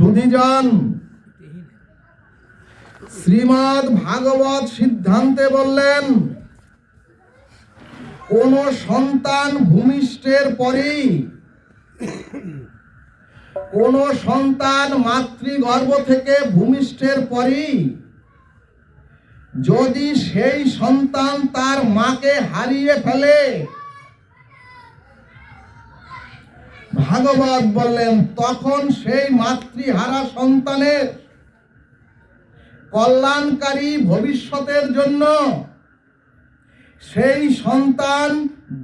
সুধীজন শ্রীমদ ভাগবত সিদ্ধান্তে বললেন, কোন সন্তান ভূমিষ্ঠের পরেই কোন সন্তান মাতৃগর্ভ থেকে ভূমিষ্ঠের পরেই যদি সেই সন্তান তার মাকে হারিয়ে ফেলে ভাগবত বললেন, তখন সেই মাতৃহারা সন্তানের কল্যাণকারী ভবিষ্যতের জন্য সেই সন্তান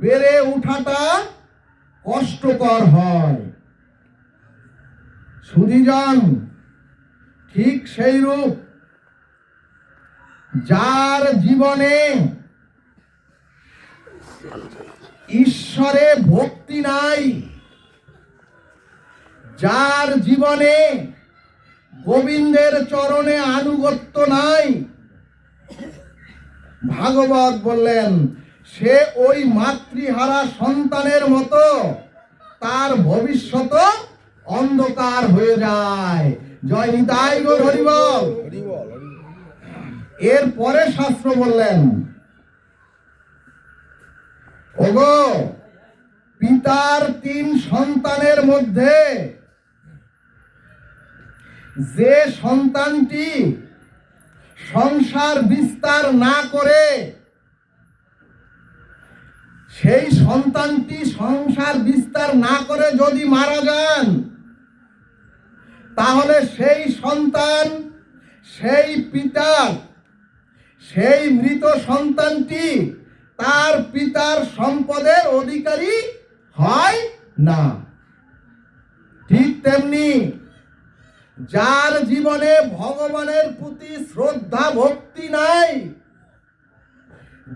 বেড়ে ওঠাটা কষ্টকর হয়। সুধীজন, ঠিক সেই রূপ। যার জীবনে ঈশ্বরে ভক্তি নাই যার জীবনে গোবিন্দের চরণে আনুগত্য নাই, ভাগবত বললেন, সে ওই মাতৃহারা সন্তানের মতো, তার ভবিষ্যৎ অন্ধকার হয়ে যায়। জয় নিতাই গো হরিবল। এর পরে শাস্ত্র বললেন, ওগো, পিতার তিন সন্তানের মধ্যে যে সন্তানটি সংসার বিস্তার না করে, সেই সন্তানটি সংসার বিস্তার না করে যদি মারা যান, তাহলে সেই সন্তান, সেই পিতার সেই মৃত সন্তানটি তার পিতার সম্পদের অধিকারী হয় না। ঠিক তেমনি যার জীবনে ভগবানের প্রতি শ্রদ্ধা, ভক্তি নাই,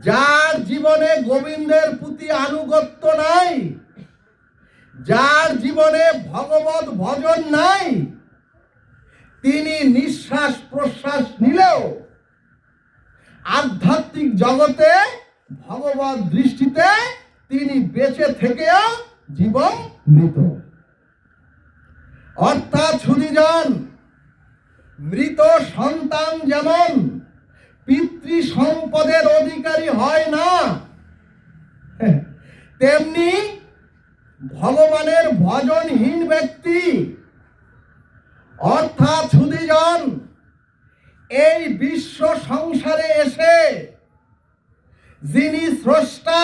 যার জীবনে গোবিন্দের প্রতি আনুগত্য নাই, যার জীবনে ভগবত ভজন নাই, তিনি নিঃশ্বাস প্রশ্বাস নিলেও আধ্যাত্মিক জগতে ভগবত দৃষ্টিতে তিনি বেঁচে থেকেও জীবন মৃত অর্থাৎ সুদীজন, মৃত সন্তান যেমন পিতৃ সম্পদের অধিকারী হয় না, তেমনি ভগবানের ভজনহীন ব্যক্তি। অর্থাৎ সুদীজন, এই বিশ্ব সংসারে এসে যিনি স্রষ্টা,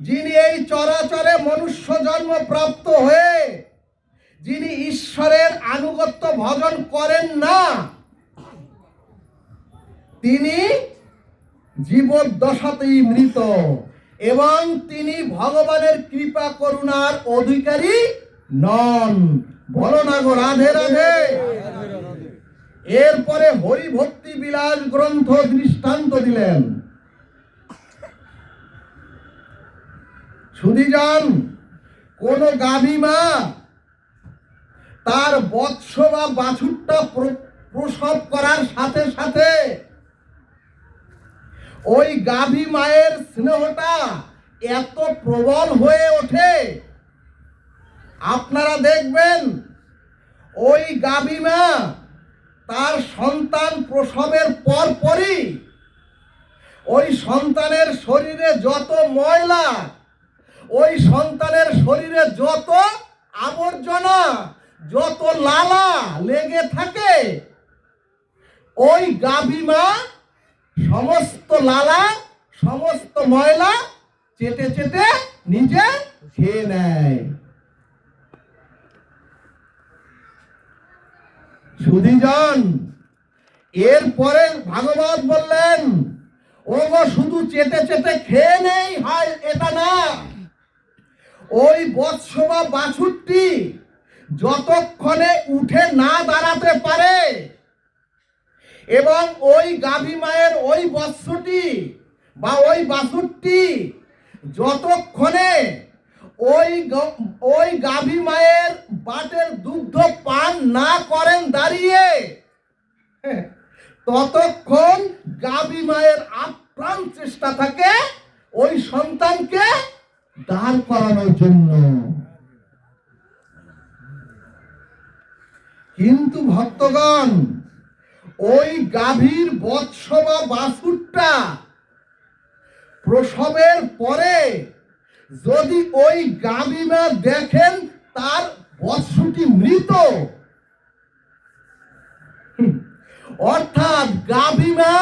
যিনি এই চরাচরে মনুষ্য জন্ম প্রাপ্ত হয়ে যিনি ঈশ্বরের আনুগত্য ভজন করেন না, তিনি জীবদ্দশাতেই মৃত এবং তিনি ভগবানের কৃপা, করুণার অধিকারী নন। বলো না গো, রাধে রাধে। এরপরে হরিভক্তি বিলাস গ্রন্থ দৃষ্টান্ত দিলেন। সুদীজন কোন গাভী মা তার বৎস বা বাছুরটা প্র- প্রসব করার সাথে সাথে ওই গাভী মায়ের স্নেহটা এত প্রবল হয়ে ওঠে। আপনারা দেখবেন, ওই গাভী মা তার সন্তান প্রসবের পর পরই ওই সন্তানের শরীরে যত ময়লা, ওই সন্তানের শরীরে যত আবর্জনা যত লালা লেগে থাকে, ওই গাভী মা সমস্ত লালা, সমস্ত ময়লা চেটে চেটে নিজে খেয়ে নেয়। সুধীজন এরপরে ভাগবত বললেন ও শুধু চেটে চেটে খেয়ে নেই, হয়, এটা না। ওই বৎস বা বাছুরটি যতক্ষণে উঠে না দাঁড়াতে পারে, এবং ওই গাভী মায়ের ওই বৎসটি বা ওই বাছুরটি যতক্ষণে ওই ওই গাভী মায়ের বাটের দুগ্ধ পান না করেন দাঁড়িয়ে, ততক্ষণ গাভী মায়ের আপ্রাণ চেষ্টা থাকে ওই সন্তানকে দাঁড় করানোর জন্য। কিন্তু ভক্তগণ, ওই গাভীর বৎস বা বাছুরটা প্রসবের পরে যদি ওই গাভীমা দেখেন, তার বৎসটি মৃত। অর্থাৎ গাভীমা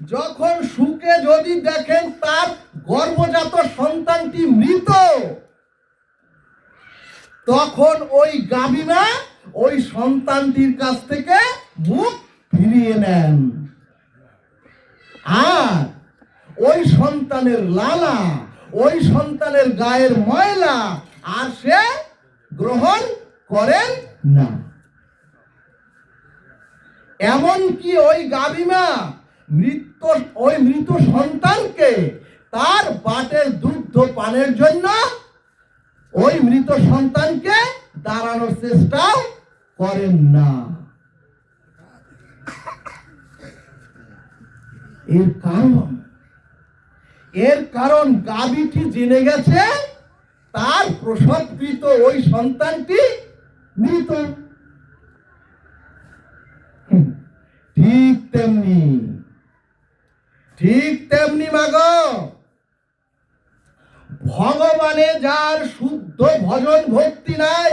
যখন সুখে যদি দেখেন, তার গর্ভজাত সন্তানটি মৃত, তখন ওই গাভীমা ওই সন্তানটির কাছ থেকে মুখ ফিরিয়ে নেন। আর ওই সন্তানের লালা, ওই সন্তানের গায়ের ময়লা আর সে গ্রহণ করেন না। এমনকি ওই গাভীমা মৃত, ওই মৃত সন্তানকে তার বাটের দুগ্ধ পানের জন্য ওই মৃত সন্তানকে দাঁড়ানোর চেষ্টাও করেন না। এর কারণ এর কারণ গাবিটি জেনে গেছে, তার প্রসবকৃত ওই সন্তানটি মৃত। ঠিক তেমনি ঠিক তেমনি মাগো। ভগবানে যার শুদ্ধ ভজন ভক্তি নাই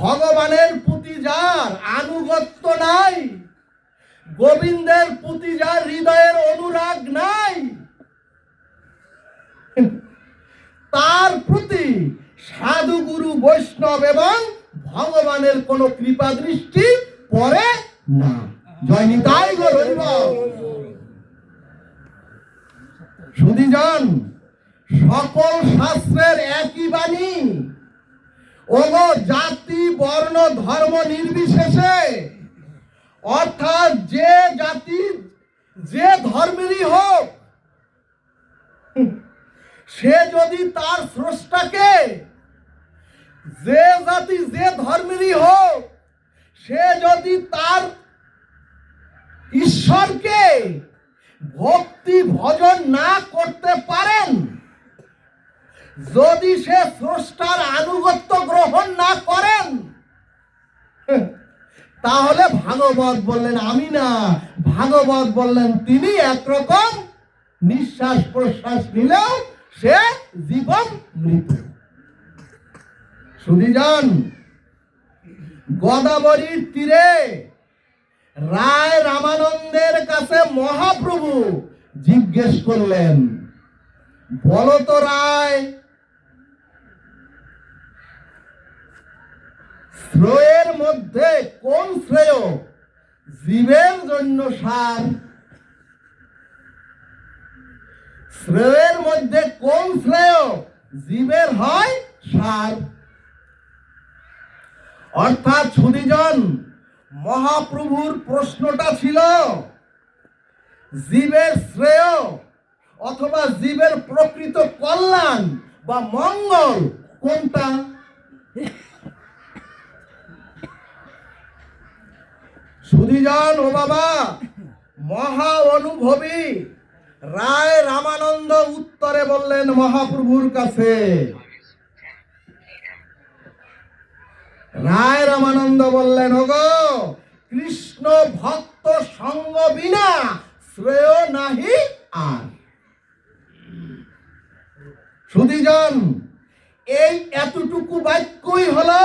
ভগবানের প্রতি যার আনুগত্য নাই, গোবিন্দের প্রতি যার হৃদয়ের অনুরাগ নাই, তার প্রতি সাধু গুরু বৈষ্ণব এবং ভগবানের কোনো কৃপা দৃষ্টি পড়ে না জয় নিতাই। সুধীজন, সকল শাস্ত্রের একই বাণী ওগো জাতি, বর্ণ, ধর্ম নির্বিশেষে, অর্থাৎ যে জাতি, যে ধর্মেরই হোক, সে যদি তার স্রষ্টাকে, যে জাতি, যে ধর্মেরই হোক, সে যদি তার ঈশ্বরকে ভক্তি ভজন না করতে পারেন যদি সে স্রষ্টার আনুগত্য গ্রহণ না করেন, তাহলে ভাগবত বললেন, আমি না। ভাগবত বললেন, তিনি একরকম নিঃশ্বাস প্রশ্বাস নিলেও সে জীবন মৃত। সুধিজন গোদাবরীর তীরে রায় রামানন্দের কাছে মহাপ্রভু জিজ্ঞেস করলেন, বলো তো রায় শ্রেয়ের মধ্যে কোন শ্রেয়? জীবের জন্য সার। শ্রেয়ের মধ্যে কোন শ্রেয়? জীবের হয় সার। অর্থাৎ সুদীজন মহাপ্রভুর প্রশ্নটা ছিল, জীবের শ্রেয় অথবা জীবের প্রকৃত কল্যাণ বা মঙ্গল কোনটা? সুধীজন ও বাবা, মহা অনুভবী। রায় রামানন্দ উত্তরে বললেন, মহাপ্রভুর কাছে। রায় রামানন্দ বললেন, ওগো, কৃষ্ণ ভক্ত সঙ্গ বিনা শ্রেয় নাহি আর। সুধীজন, এই এতটুকু বাক্যই হলো,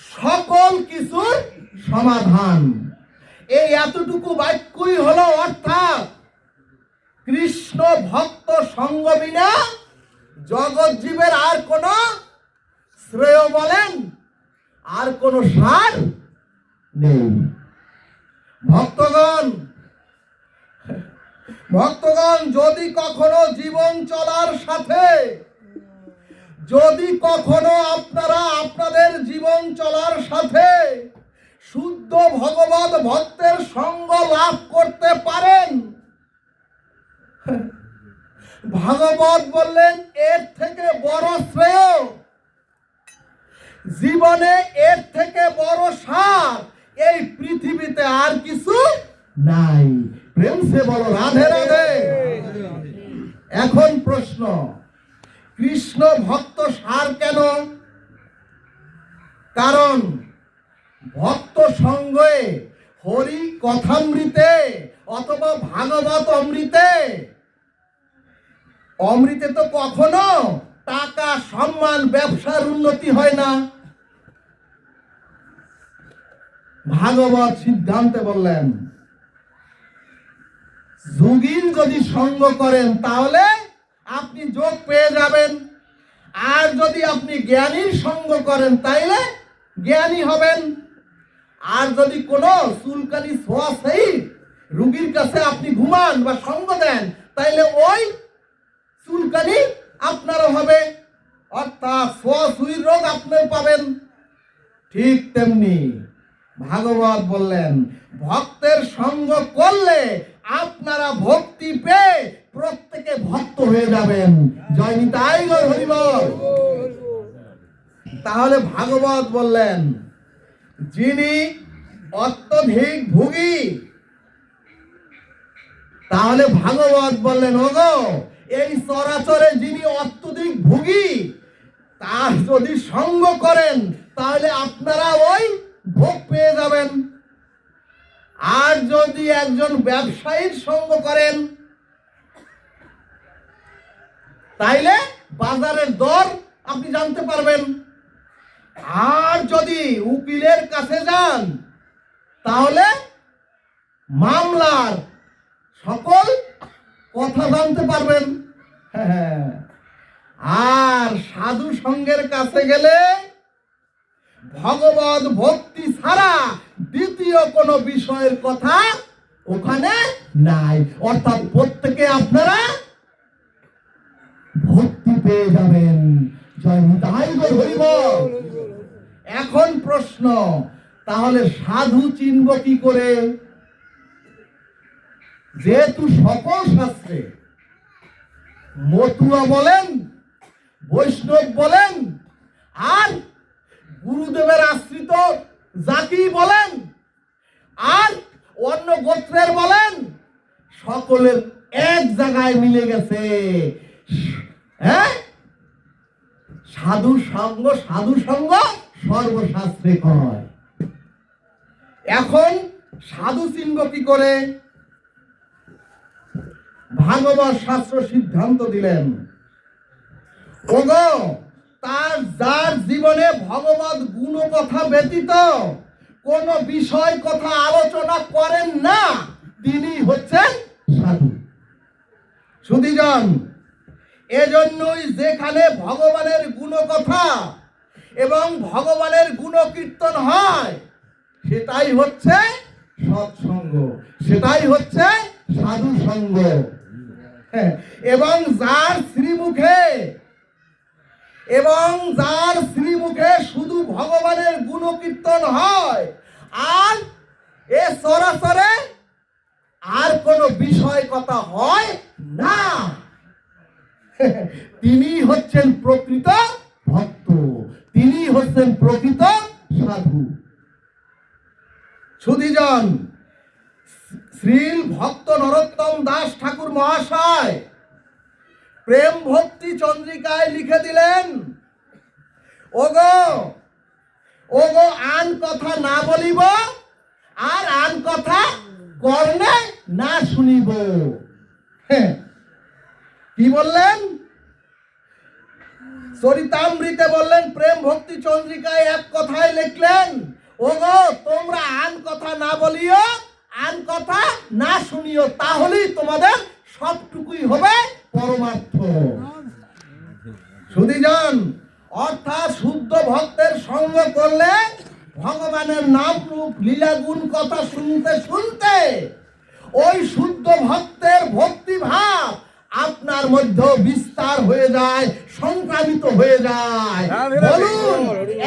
সকল কিছুর সমাধান। এই এতটুকু বাক্যই হলো অর্থাৎ কৃষ্ণ ভক্ত সঙ্গ বিনা জগৎ জীবের আর কোন শ্রেয় বলেন, আর কোন সার নেই। ভক্তগণ ভক্তগণ, যদি কখনো জীবন চলার সাথে, যদি কখনো আপনারা আপনাদের জীবন চলার সাথে শুদ্ধ ভগবত ভক্তের সঙ্গ লাভ করতে পারেন। ভাগবত বললেন, এর থেকে বড় শ্রেয়। জীবনে এর থেকে বড় সার। এই পৃথিবীতে আর কিছু নাই। প্রেম সে বলো, রাধে রাধে। এখন প্রশ্ন, কৃষ্ণ ভক্ত সার কেন? কারণ ভক্ত সঙ্গে হরি কথামৃতে অথবা ভাগবত অমৃতে। অমৃতে তো কখনো টাকা, সম্মান, ব্যবসার উন্নতি হয় না। ভাগবত সিদ্ধান্তে বললেন যোগীর যদি সঙ্গ করেন তাহলে আপনি যোগ পেয়ে যাবেন। আর যদি আপনি জ্ঞানীর সঙ্গ করেন তাইলে জ্ঞানী হবেন। আর যদি কোনো চুলকানি ছোঁয়াছেই রুগীর কাছে আপনি ঘুমান বা সঙ্গ দেন, তাইলে ওই চুলকানি আপনারও হবে। অর্থাৎ ছোঁয়াছুঁয়ির রোগ আপনিও পাবেন। ঠিক তেমনি ভাগবত বললেন, ভক্তের সঙ্গ করলে আপনারা ভক্তি পেয়ে প্রত্যেকে ভক্ত হয়ে যাবেন। জয় নিতাই হরিবল। তাহলে ভাগবত বললেন যিনি অত্যধিক ভুগী, তাহলে ভাগবত বললেন, ওগো, এই চরাচরে যিনি অত্যধিক ভুগী, তার যদি সঙ্গ করেন, তাহলে আপনারা ওই ভোগ পেয়ে যাবেন। আর যদি একজন ব্যবসায়ীর সঙ্গ করেন, তাইলে বাজারের দর আপনি জানতে পারবেন। আর যদি উকিলের কাছে যান, তাহলে মামলার সকল কথা জানতে পারবেন। আর সাধু সঙ্গের কাছে গেলে ভগবত ভক্তি ছাড়া দ্বিতীয় কোনো বিষয়ের কথা ওখানে নাই। অর্থাৎ প্রত্যেকে আপনারা ভক্তি পেয়ে যাবেন। জয় নিতাই এখন প্রশ্ন। তাহলে সাধু চিনব কি করে? যেহেতু সকল শাস্ত্রে মতুয়া বলেন, বৈষ্ণব বলেন, আর গুরুদেবের আশ্রিত জাতি বলেন, আর অন্য গোত্রের বলেন, সকলের এক জায়গায় মিলে গেছে। হ্যাঁ? সাধু সঙ্গ সাধু সঙ্গ সর্বশাস্ত্রে কয়। এখন সাধু চিহ্ন কি করে? ভাগবত শাস্ত্র সিদ্ধান্ত দিলেন। ওগো, তার যার জীবনে ভগবত গুণ কথা ব্যতীত কোন বিষয় কথা আলোচনা করেন না, তিনি হচ্ছেন সাধু। সুধীজন, এজন্যই যেখানে ভগবানের গুণ কথা এবং ভগবানের গুণ কীর্তন হয়। সেটাই হচ্ছে সৎসঙ্গ। সেটাই হচ্ছে সাধু সঙ্গ হ্যাঁ, এবং যার শ্রীমুখে এবং যার শ্রীমুখে শুধু ভগবানের গুণ কীর্তন হয় আর এ সরাসরে আর কোনো বিষয় কথা হয় না। তিনি হচ্ছেন প্রকৃত ভক্ত। তিনি হচ্ছেন প্রকৃত সাধু সুধীজন, শ্রীল ভক্ত নরোত্তম দাস ঠাকুর মহাশয়, প্রেম ভক্তি চন্দ্রিকায় লিখে দিলেন, ওগো ওগো, আন কথা না বলিব আর আন কথা কর্ণে না শুনিব হ্যাঁ। কি বললেন চরিতামৃতে বললেন, প্রেম ভক্তি চন্দ্রিকায় এক কথায় লিখলেন, ওগো, তোমরা আন কথা না বলিও, আন কথা না শুনিও, তাহলেই তোমাদের সবটুকুই হবে পরমার্থ। সুদীজন অর্থাৎ শুদ্ধ ভক্তের সঙ্গ করলে ভগবানের নাম রূপ লীলা গুণ কথা শুনতে শুনতে ওই শুদ্ধ ভক্তের ভক্তি ভাব আপনার মধ্যে বিস্তার হয়ে যায় সংক্রামিত হয়ে যায়। বলুন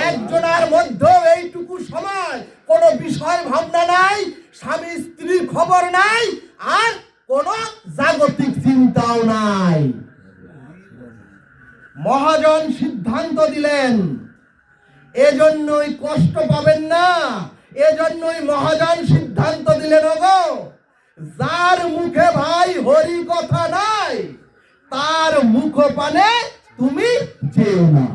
একজনের মধ্যে এইটুকু সময় কোনো বিষয় ভাবনা নাই স্বামী স্ত্রীর খবর নাই আর কোনো জাগতিক চিন্তাও নাই। মহাজন সিদ্ধান্ত দিলেন এজন্যই কষ্ট পাবেন না এজন্যই মহাজন সিদ্ধান্ত দিলেন ওগো। যার মুখে ভাই হরি কথা নাই, তার মুখ পানে তুমি যেও না।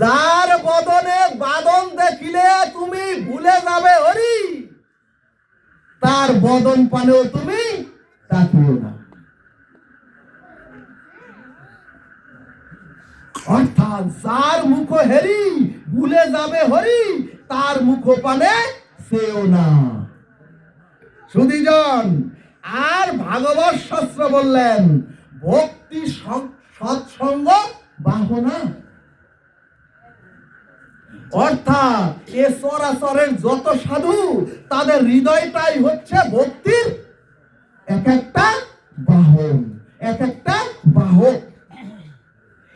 যার বদনে বাদন দেখিলে তুমি ভুলে যাবে হরি, তার বদন পানেও তুমি তাকিও না। অর্থাৎ যার মুখ হেরি, ভুলে যাবে হরি তার মুখ পানে সেও না। সুদীজন আর ভাগবত শাস্ত্র বললেন, ভক্তি সৎসঙ্গ বাহনা। অর্থাৎ এ চরাচরের যত সাধু, তাদের হৃদয়টাই হচ্ছে ভক্তির এক একটা বাহন এক একটা বাহক।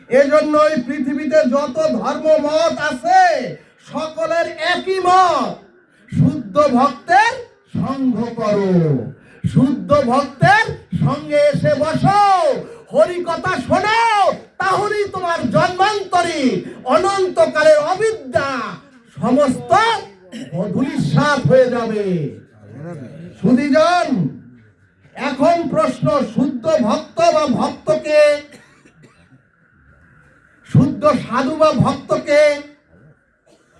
এজন্য এই পৃথিবীতে যত ধর্ম মত আছে সকলের একই মত। শুদ্ধ ভক্তের সঙ্গ করো। শুদ্ধ ভক্তের সঙ্গে এসে বসো। হরি কথা শোনো, তাহলেই তোমার জন্মান্তরী অনন্তকালের অবিদ্যা সমস্ত ধূলিসাৎ হয়ে যাবে। সুদীজন এখন প্রশ্ন, শুদ্ধ ভক্ত বা ভক্তকে? শুদ্ধ সাধু বা ভক্তকে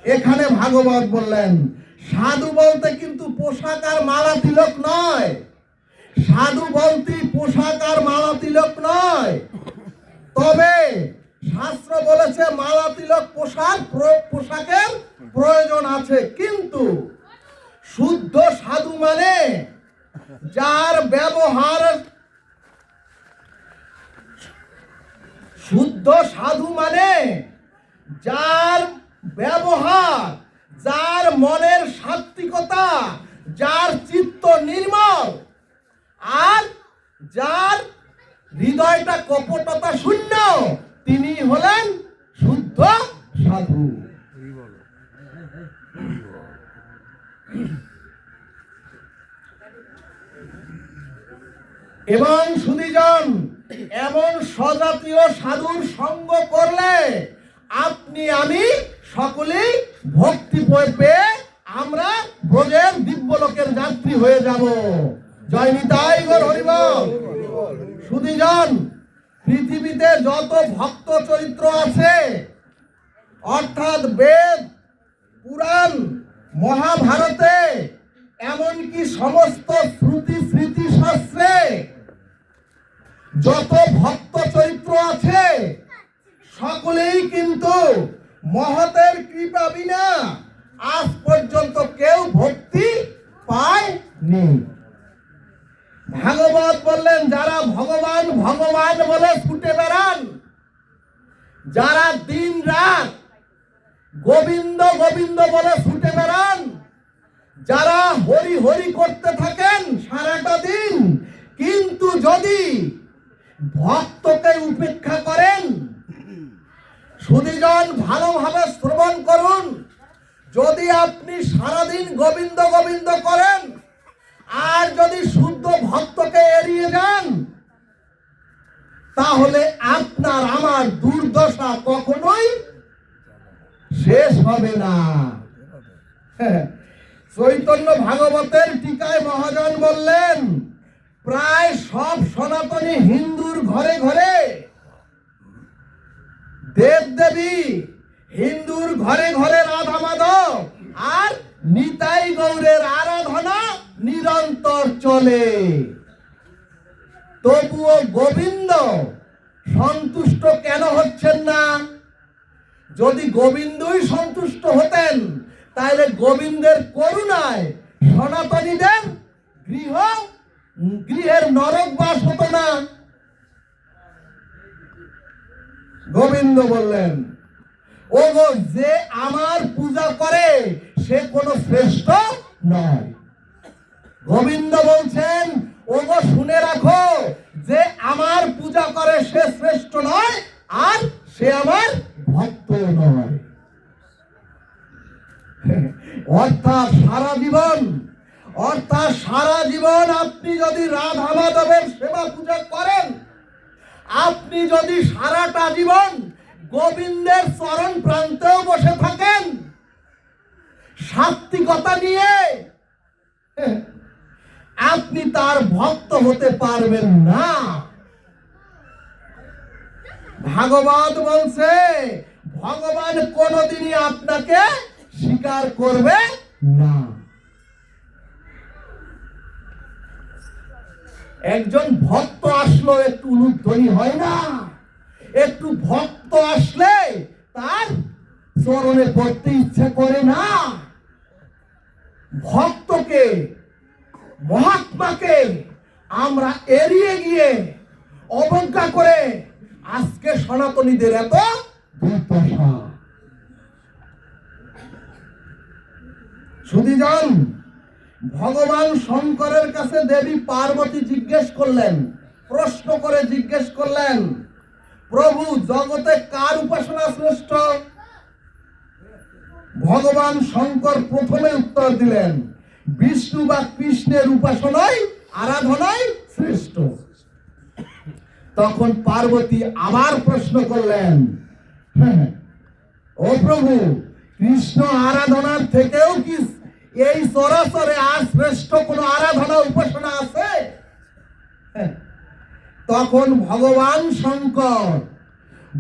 এখানে ভাগবত বললেন, সাধু বলতে কিন্তু পোশাক আর মালা তিলক নয়। সাধু বলতে পোশাক আর মালা তিলক নয়। তবে শাস্ত্র বলেছে মালা তিলক পোশাক পোশাকের প্রয়োজন আছে। কিন্তু শুদ্ধ সাধু মানে যার ব্যবহার শুদ্ধ সাধু মানে যার ব্যবহার, যার মনের সাত্বিকতা যার চিত্ত নির্মল, আর যার হৃদয়টা কপটতা শূন্য, তিনি হলেন শুদ্ধ সাধু। এবং সুদীজন এমন স্বজাতীয় সাধুর সঙ্গ করলে আপনি আমি সকলেই ভক্তি পেয়ে আমরা ব্রজের দিব্যলোকের যাত্রী হয়ে যাব। জয় নিতাই গর হরিবল। সুদীজন পৃথিবীতে যত ভক্ত চরিত্র আছে, অর্থাৎ বেদ, পুরাণ, মহাভারতে, এমনকি সমস্ত শ্রুতি স্মৃতি শাস্ত্রে যত ভক্ত চরিত্র আছে, সকলেই কিন্তু মহতের কৃপা বিনা আজ পর্যন্ত কেউ ভক্তি পায়নি। ভাগবত বললেন, যারা ভগবান ভগবান বলে ছুটে বেড়ান, যারা দিন রাত গোবিন্দ গোবিন্দ বলে ছুটে বেড়ান, যারা হরি হরি করতে থাকেন সারাটা দিন, কিন্তু যদি ভক্তকে উপেক্ষা করেন সুদীজন ভালোভাবে শ্রবণ করুন। যদি আপনি সারাদিন গোবিন্দ গোবিন্দ করেন, আর যদি শুদ্ধ ভক্তকে এড়িয়ে যান, তাহলে আপনার আমার দুর্দশা কখনোই শেষ হবে না। চৈতন্য ভাগবতের টিকায় মহাজন বললেন, প্রায় সব সনাতনী হিন্দুর ঘরে ঘরে দেব দেবী হিন্দুর ঘরে ঘরে রাধা মাধব আর নিতাই গৌরের আরাধনা নিরন্তর চলে। তবুও গোবিন্দ সন্তুষ্ট কেন হচ্ছেন না? যদি গোবিন্দই সন্তুষ্ট হতেন তাহলে গোবিন্দের করুণায় সনাতনীদের গৃহ, গৃহের নরক বাস হতো না। গোবিন্দ বললেন ও গো যে আমার পূজা করে, সে কোনো শ্রেষ্ঠ নয়। গোবিন্দ বলছেন ও গো শুনে রাখো, যে আমার পূজা করে, সে শ্রেষ্ঠ নয়, আর সে আমার ভক্ত নয়। অর্থাৎ সারা জীবন, অর্থাৎ সারা জীবন আপনি যদি রাধা মাধবের সেবা পূজা করেন আপনি যদি সারাটা জীবন গোবিন্দের চরণ প্রান্তেও বসে থাকেন সাত্বিকতা নিয়ে আপনি তার ভক্ত হতে পারবেন না। ভাগবত বলছে, ভগবান কোনোদিনই আপনাকে স্বীকার করবে না। একজন ভক্ত আসলো, একটু উলুধ্বনি হয় না। একটু ভক্ত আসলে তার চরণে পড়তে ইচ্ছে করে না। ভক্তকে, মহাত্মাকে আমরা এড়িয়ে গিয়ে অবজ্ঞা করে আজকে সনাতনীদের এত দুর্দশা। সুদীজন ভগবান শঙ্করের কাছে দেবী পার্বতী জিজ্ঞেস করলেন প্রশ্ন করে জিজ্ঞেস করলেন প্রভু জগতে কার উপাসনা শ্রেষ্ঠ? ভগবান শঙ্কর প্রথমে উত্তর দিলেন বিষ্ণু বা কৃষ্ণের উপাসনায় আরাধনায় শ্রেষ্ঠ। তখন পার্বতী আবার প্রশ্ন করলেন হ্যাঁ, ও প্রভু কৃষ্ণ আরাধনার থেকেও কি এই চরাচরে আর শ্রেষ্ঠ কোন আরাধনা উপাসনা আছে? তখন ভগবান শঙ্কর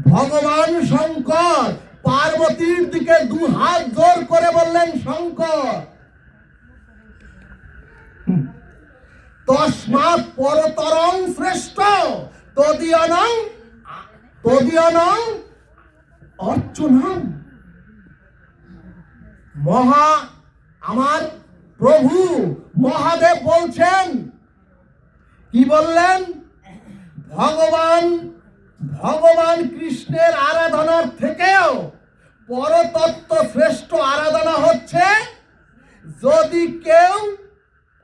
ভগবান শঙ্কর পার্বতীর দিকে দু হাত জোর করে বললেন শঙ্কর হুম, তস্মাৎ পরতরং শ্রেষ্ঠ তদীয়নং তদীয়নং অর্চনং। মহা আমার প্রভু মহাদেব বলছেন, কি বললেন ভগবান ভগবান কৃষ্ণের আরাধনার থেকেও পরতত্ত্ব শ্রেষ্ঠ আরাধনা হচ্ছে, যদি কেউ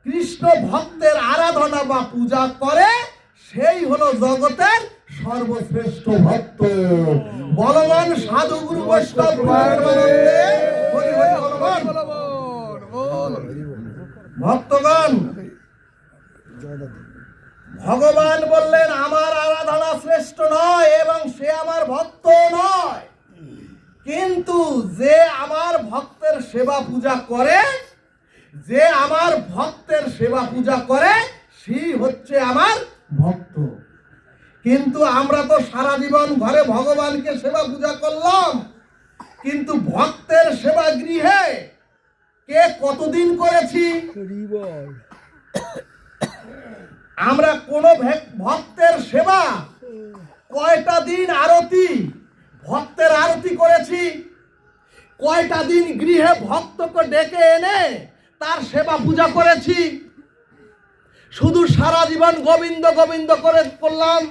কৃষ্ণ ভক্তের আরাধনা বা পূজা করে, সেই হলো জগতের সর্বশ্রেষ্ঠ ভক্ত বলবান সাধু গুরু বৈষ্ণব। ভক্তগণ, ভগবান বললেন, আমার আরাধনা শ্রেষ্ঠ নয় এবং সে আমার ভক্ত নয়। কিন্তু যে আমার ভক্তের সেবা পূজা করে, যে আমার ভক্তের সেবা পূজা করে সেই হচ্ছে আমার ভক্ত। কিন্তু আমরা তো সারা জীবন ঘরে ভগবানকে সেবা পূজা করলাম। কিন্তু ভক্তের সেবা গৃহে কে কতদিন করেছি? আমরা কোন ভক্তের সেবা, কয়টা দিন আরতি, ভক্তের আরতি করেছি। কয়টা দিন গৃহে ভক্তকে ডেকে এনে তার সেবা পূজা করেছি। শুধু সারা জীবন গোবিন্দ গোবিন্দ করে করলাম।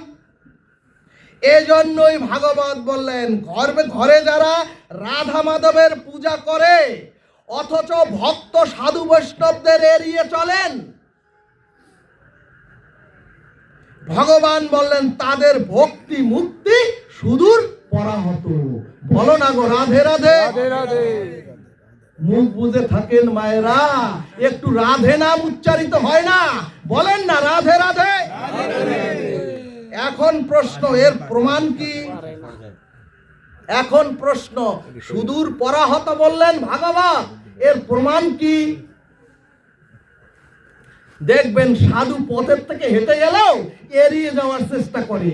এজন্যই ভাগবত বললেন ঘরে ঘরে যারা রাধা মাধবের পূজা করে অথচ ভক্ত সাধু বৈষ্ণবদের এড়িয়ে চলেন। ভগবান বললেন তাদের ভক্তি মুক্তি সুদূর পরাহত। বলো না গো রাধে রাধে। মুখ বুঝে থাকেন মায়েরা একটু রাধে নাম উচ্চারিত হয় না। বলেন না রাধে রাধে। এখন প্রশ্ন এর প্রমাণ কি? এখন প্রশ্ন, সুদূর পরাহত বললেন ভাগবত, এর প্রমাণ কি? দেখবেন সাধু পথের থেকে হেঁটে গেলেও এড়িয়ে যাওয়ার চেষ্টা করে।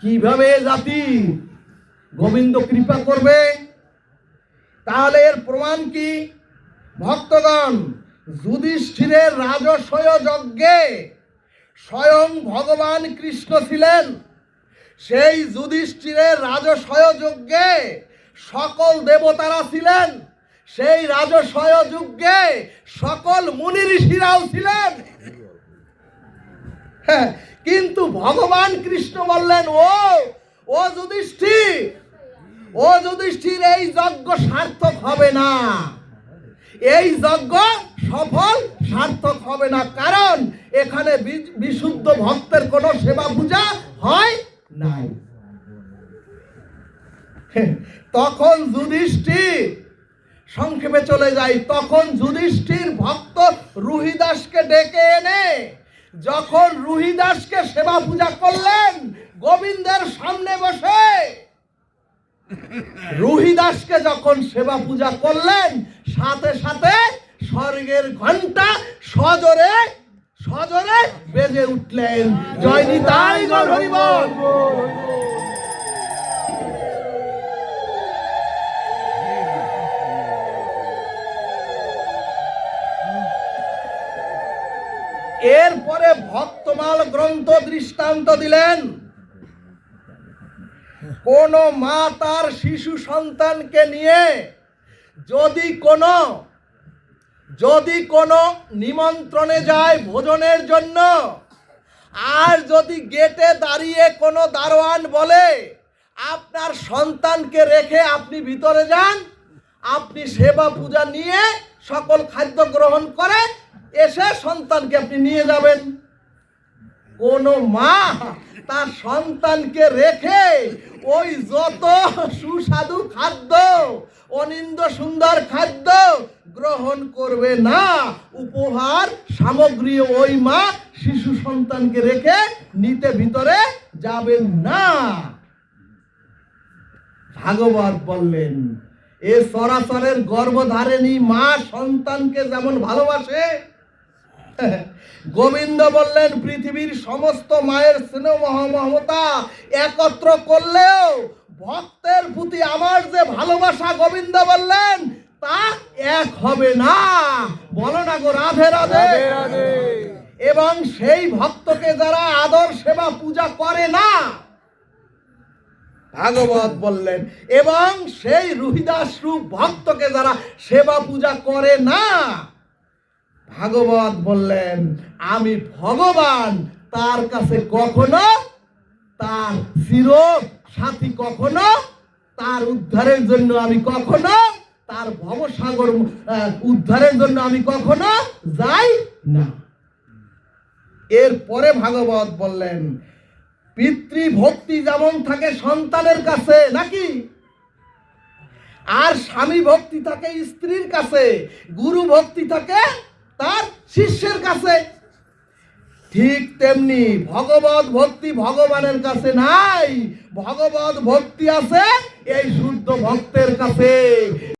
কীভাবে জাতি? গোবিন্দ কৃপা করবে। তাহলে এর প্রমাণ কি? ভক্তগণ, যুধিষ্ঠিরের রাজস্বয় যজ্ঞে স্বয়ং ভগবান কৃষ্ণ ছিলেন। সেই যুধিষ্ঠিরের রাজস্বয় যজ্ঞে সকল দেবতারা ছিলেন। সেই রাজস্বয় যজ্ঞে সকল মুনি ঋষিরাও ছিলেন। হ্যাঁ, কিন্তু ভগবান কৃষ্ণ বললেন ও ও যুধিষ্ঠির ও যুধিষ্ঠির এই যজ্ঞ সার্থক হবে না। এই যজ্ঞ সফল সার্থক হবে না। কারণ এখানে বিশুদ্ধ ভক্তের কোনো সেবা পূজা হয় নাই। তখন যুধিষ্ঠির সংক্ষেপে চলে যাই তখন যুধিষ্ঠির ভক্ত রুহিদাসকে ডেকে এনে যখন রুহিদাসকে সেবা পূজা করলেন গোবিন্দের সামনে বসে রুহিদাসকে যখন সেবা পূজা করলেন সাথে সাথে স্বর্গের ঘণ্টা সজোরে সজনে বেজে উঠলেন। জয় নিতাই গণ হরিবল। এরপরে ভক্তমাল গ্রন্থ দৃষ্টান্ত দিলেন। কোন মা তার শিশু সন্তানকে নিয়ে যদি কোনো যদি কোনো নিমন্ত্রণে যায় ভোজনের জন্য, আর যদি গেটে দাঁড়িয়ে কোনো দারোয়ান বলে, আপনার সন্তানকে রেখে আপনি ভিতরে যান, আপনি সেবা পূজা নিয়ে সকল খাদ্য গ্রহণ করে এসে সন্তানকে আপনি নিয়ে যাবেন। কোন মা তার সন্তানকে রেখে ওই যত সুস্বাদু খাদ্য, অনিন্দ সুন্দর খাদ্য গ্রহণ করবে না, উপহার সামগ্রী ওই মা শিশু সন্তানকে রেখে নিতে ভিতরে যাবেন না। ভাগবত বললেন, এ সরাসরের গর্ভধারিণী মা সন্তানকে যেমন ভালোবাসে গোবিন্দ বললেন পৃথিবীর সমস্ত মায়ের স্নেহ মহ- মমতা একত্র করলেও ভক্তের প্রতি আমার যে ভালোবাসা গোবিন্দ বললেন তা এক হবে না। বলো না গো রাধে রাধে। এবং সেই ভক্তকে যারা আদর সেবা পূজা করে না ভাগবত বললেন এবং সেই রুহিদাস রূপ ভক্তকে যারা সেবা পূজা করে না ভাগবত বললেন, আমি ভগবান, তার কাছে কখনো তার চির সাথী কখনো তার উদ্ধারের জন্য আমি কখনো তার ভবসাগর উদ্ধারের জন্য আমি কখনো যাই না। এরপরে ভাগবত বললেন, পিতৃভক্তি যেমন থাকে সন্তানের কাছে, নাকি? আর স্বামী ভক্তি থাকে স্ত্রীর কাছে গুরু ভক্তি থাকে তার শিষ্যের কাছে ঠিক তেমনি ভগবত ভক্তি ভগবানের কাছে নাই। ভগবত ভক্তি আছে এই শুদ্ধ ভক্তের কাছে।